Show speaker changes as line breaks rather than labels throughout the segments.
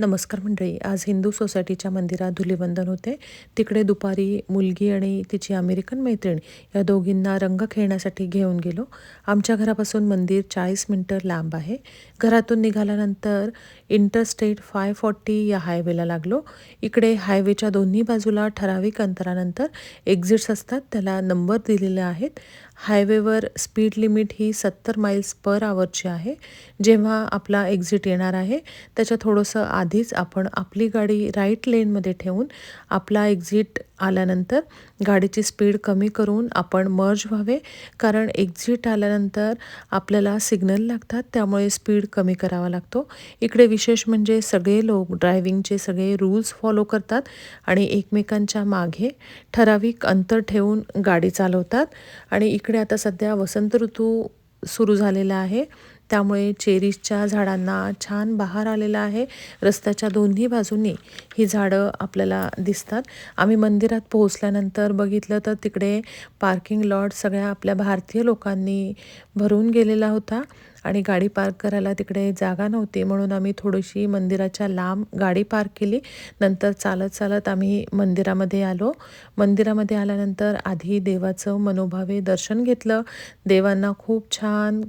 नमस्कार मंडळी आज हिंदू सोसायटीच्या मंदिरात धुलीवंदन होते. तिकडे दुपारी मुलगी आणि तिची अमेरिकन मैत्रीण या दोघींना रंग खेळण्यासाठी घेऊन गेलो. आमच्या घरापासून मंदिर चाळीस मिनटं लांब आहे. घरातून निघाल्यानंतर इंटरस्टेट फाय फॉर्टी या हायवेला लागलो. इकडे हायवेच्या दोन्ही बाजूला ठराविक अंतरानंतर एक्झिट्स असतात त्याला नंबर दिलेले आहेत. हायवेवर स्पीड लिमिट ही सत्तर माइल्स पर आवरची आहे. जेव्हा आपला एक्झिट येणार आहे त्याच्या थोडंसं आधीच आपण आपली गाडी राईट लेनमध्ये ठेवून आपला एक्झिट आल्यानंतर गाडीची स्पीड कमी करून आपण मर्ज व्हावे. कारण एक्झिट आल्यानंतर आपल्याला सिग्नल लागतात त्यामुळे स्पीड कमी करावा लागतो. इकडे विशेष म्हणजे सगळे लोक ड्रायव्हिंगचे सगळे रूल्स फॉलो करतात आणि एकमेकांच्या मागे ठराविक अंतर ठेवून गाडी चालवतात. आणि इकडे इकडे आता सध्या वसंत ऋतू सुरू झालेला आहे. त्यामुळे चेरीजच्या झाडांना छान बहार आलेला आहे. रस्त्याच्या दोन्ही बाजूंनी ही झाडं आपल्याला दिसतात. आम्ही मंदिरात पोहोचल्यानंतर बघितलं तर तिकडे पार्किंग लॉट सगळ्या आपल्या भारतीय लोकांनी भरून गेलेला होता आणि गाडी पार्क करायला तिकडे जागा नव्हती. म्हणून आम्ही थोडीशी मंदिराच्या लांब गाडी पार्क केली. नंतर चालत चालत आम्ही मंदिरामध्ये आलो. मंदिरामध्ये आल्यानंतर आधी देवाचं मनोभावे दर्शन घेतलं. देवांना खूप छान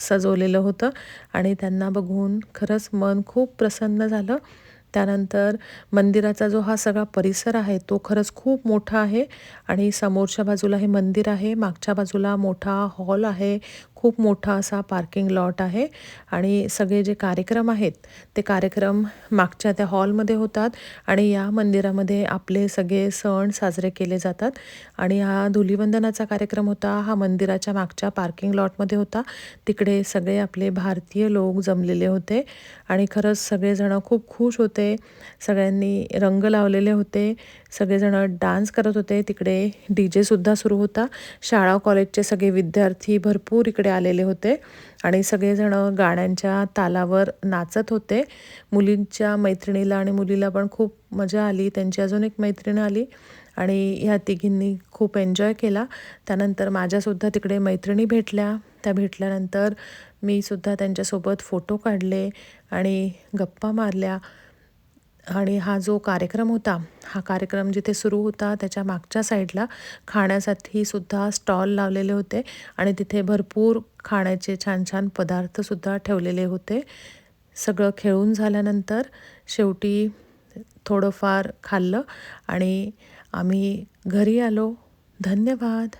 सजवलेलं होतं. आणि त्यांना बघून खरंच मन खूप प्रसन्न झालं. त्यानंतर मंदिराचा जो हा सगळा परिसर आहे तो खरंच खूप मोठा आहे आणि समोरच्या बाजूला हे मंदिर आहे मागच्या बाजूला मोठा हॉल आहे खूप मोठा असा पार्किंग लॉट आहे आणि सगळे जे कार्यक्रम आहेत ते कार्यक्रम मागच्या त्या हॉलमध्ये होतात आणि या मंदिरामध्ये आपले सगळे सण साजरे केले जातात आणि हा धुलीवंदनाचा कार्यक्रम होता हा मंदिराच्या मागच्या पार्किंग लॉटमध्ये होता. तिकडे सगळे आपले भारतीय लोक जमलेले होते आणि खरंच सगळेजणं खूप खुश होते सगळ्यांनी रंग लावलेले होते सगळेजणं डान्स करत होते. तिकडे डी जेसुद्धा सुरू होता. शाळा कॉलेजचे सगळे विद्यार्थी भरपूर इकडे आलेले होते आणि सगळेजणं गाण्यांच्या तालावर नाचत होते. मुलींच्या मैत्रिणीला आणि मुलीला पण खूप मजा आली. त्यांची अजून एक मैत्रीण आली आणि ह्या तिघींनी खूप एन्जॉय केला. त्यानंतर माझ्यासुद्धा तिकडे मैत्रिणी भेटल्या. त्या भेटल्यानंतर मी सुद्धा त्यांच्यासोबत फोटो काढले आणि गप्पा मारल्या. आणि हा जो कार्यक्रम होता हा कार्यक्रम जिथे सुरू होता त्याच्या मागच्या साईडला खाण्यासाठी सुद्धा स्टॉल लावलेले होते आणि तिथे भरपूर खाण्याचे छान छान पदार्थसुद्धा ठेवलेले होते. सगळं खेळून झाल्यानंतर शेवटी थोडंफार खाल्लं आणि आम्ही घरी आलो. धन्यवाद.